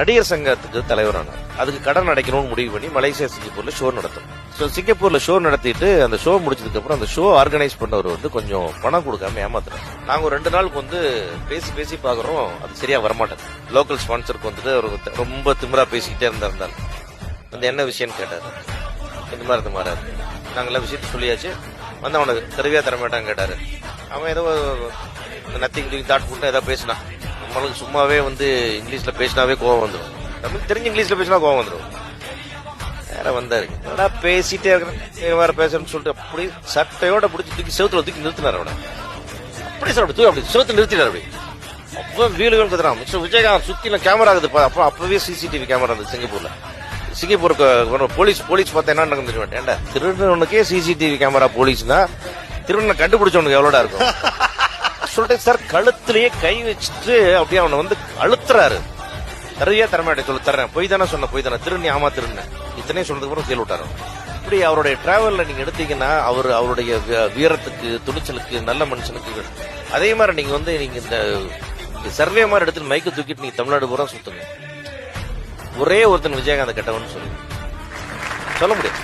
நடிகர் சங்கத்துக்கு தலைவரானார். அதுக்கு கடன் அடைக்கணும்னு முடிவு பண்ணி மலேசியா சிங்கப்பூர்ல ஷோ நடத்தணும் ஸோ சிங்கப்பூர்ல ஷோ நடத்திட்டு அந்த ஷோ முடிச்சதுக்கு அப்புறம் அந்த ஷோ ஆர்கனைஸ் பண்ணவர் வந்து கொஞ்சம் பணம் கொடுக்காம ஏமாத்துறாரு. நாங்க ஒரு ரெண்டு நாளுக்கு வந்து பேசி பேசி பாக்குறோம் அது சரியா வரமாட்டேன் லோக்கல் ஸ்பான்சருக்கு வந்துட்டு அவர் ரொம்ப திமிரா பேசிக்கிட்டே இருந்தா அந்த என்ன விஷயம்னு கேட்டாரு. இந்த மாதிரி இந்த மாதிரி. நாங்களாம் விஷயத்த சொல்லியாச்சு. வந்து அவனுக்கு தெரியவே தர மாட்டான்னு கேட்டாரு. அவன் ஏதோ நத்திங் தாட் போட்டு ஏதோ பேசினான். நம்மளுக்கு சும்மாவே வந்து இங்கிலீஷ்ல பேசினாவே கோவம் வந்துடும் நம்மளுக்கு தெரிஞ்சு இங்கிலீஷ்ல பேசினா கோவம் வந்துடும் வேற வந்தாரு. என்னடா பேசிட்டே இருக்கிறேன் வேற பேசுறேன்னு சொல்லிட்டு அப்படி சட்டையோட பிடிச்சி தூக்கி செவுத்துல தூக்கி நிறுத்தினார் அவனை. அப்படி சார் அப்படி தூக்கி அப்படி செவுத்துல நிறுத்தினார் அப்படி. அப்போ வீடுகள் கத்துறான். மிஸ்டர் விஜயகாந்த் சுத்தில கேமரா இருக்குது. பா. அப்போ அப்பவே சிசிடிவி கேமரா இருந்தது சிங்கப்பூர்ல. சிங்கப்பூருக்கு போலீஸ் போலீஸ் பார்த்தா என்ன நடந்துச்சு ஏண்டா திருடனுக்கே சிசிடிவி கேமரா போலீஸ்னா திருடனை கண்டுபிடிச்சவனுக்கு எவ்வளோடா இருக்கும்? சொல்லிட்டேன் சார் கழுத்திலேயே கை வச்சுட்டு அப்படியே அவனை வந்து அழுத்துறாரு. நிறைய தரமாட்டேன் சொல்லு தரேன் போய் தானே சொன்ன போய் தானே. திருநி ஆமா திருண்ண இத்தனையும் சொன்னதுக்கு அப்புறம் விட்டாரு. இப்படி அவருடைய டிராவல்ல நீங்க எடுத்தீங்கன்னா அவர் அவருடைய வீரத்துக்கு துணிச்சலுக்கு நல்ல மனுஷனுக்கு அதே மாதிரி நீங்க வந்து நீங்க இந்த சர்வே மாதிரி எடுத்து மைக்க தூக்கிட்டு நீங்க தமிழ்நாடு பூரா சுத்துங்க. ஒரே ஒருத்தன் விஜயகாந்த் கெட்டவன் சொல்லுங்க சொல்ல முடியாது.